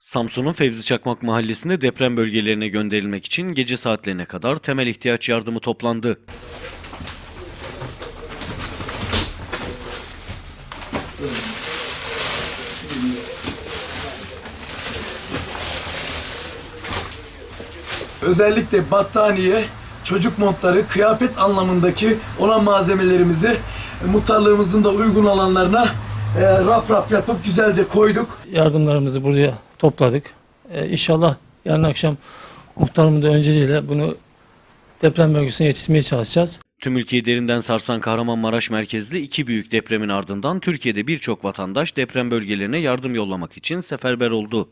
Samsun'un Fevzi Çakmak mahallesinde deprem bölgelerine gönderilmek için gece saatlerine kadar temel ihtiyaç yardımı toplandı. Özellikle battaniye, çocuk montları, kıyafet anlamındaki olan malzemelerimizi e, muhtarlığımızın da uygun alanlarına e, rap rap yapıp güzelce koyduk. yardımlarımızı buraya topladık. Ee, inşallah yarın akşam muhtarımın da önceliğiyle bunu deprem bölgesine yetiştirmeye çalışacağız. Tüm ülkeyi derinden sarsan Kahramanmaraş merkezli iki büyük depremin ardından Türkiye'de birçok vatandaş deprem bölgelerine yardım yollamak için seferber oldu.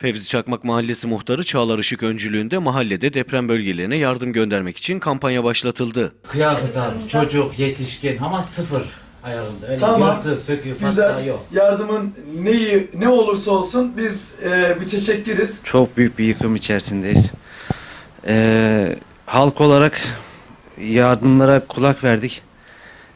Fevzi Çakmak Mahallesi muhtarı Çağlar Işık öncülüğünde mahallede deprem bölgelerine yardım göndermek için kampanya başlatıldı. Kıyafet abi, çocuk, yetişkin ama sıfır ayarında. Öyle Tamam. yırtı, sökü, hatta Güzel. yok. Yardımın neyi ne olursa olsun biz e, müteşekkiriz. Çok büyük bir yıkım içerisindeyiz. Ee, halk olarak yardımlara kulak verdik.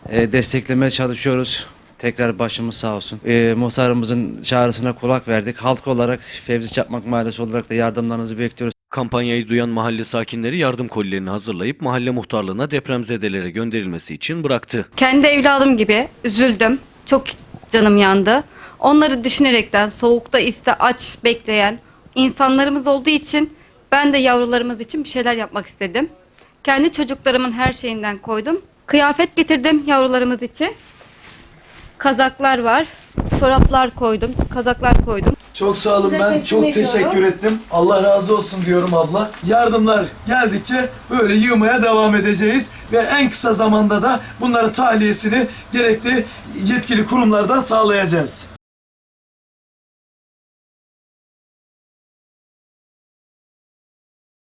Ee, desteklemeye çalışıyoruz. Tekrar başımız sağ olsun. Ee, muhtarımızın çağrısına kulak verdik. Halk olarak Fevzi Çakmak Mahallesi olarak da yardımlarınızı bekliyoruz. Kampanyayı duyan mahalle sakinleri yardım kolilerini hazırlayıp mahalle muhtarlığına depremzedelere gönderilmesi için bıraktı. Kendi evladım gibi üzüldüm. Çok canım yandı. Onları düşünerekten soğukta iste aç bekleyen insanlarımız olduğu için ben de yavrularımız için bir şeyler yapmak istedim. Kendi çocuklarımın her şeyinden koydum. Kıyafet getirdim yavrularımız için. Kazaklar var. Çoraplar koydum, kazaklar koydum. Çok sağ olun. Size Ben teslim çok ediyorum. teşekkür ettim. Allah razı olsun diyorum abla. Yardımlar geldikçe böyle yığmaya devam edeceğiz ve en kısa zamanda da bunların tahliyesini gerekli yetkili kurumlardan sağlayacağız.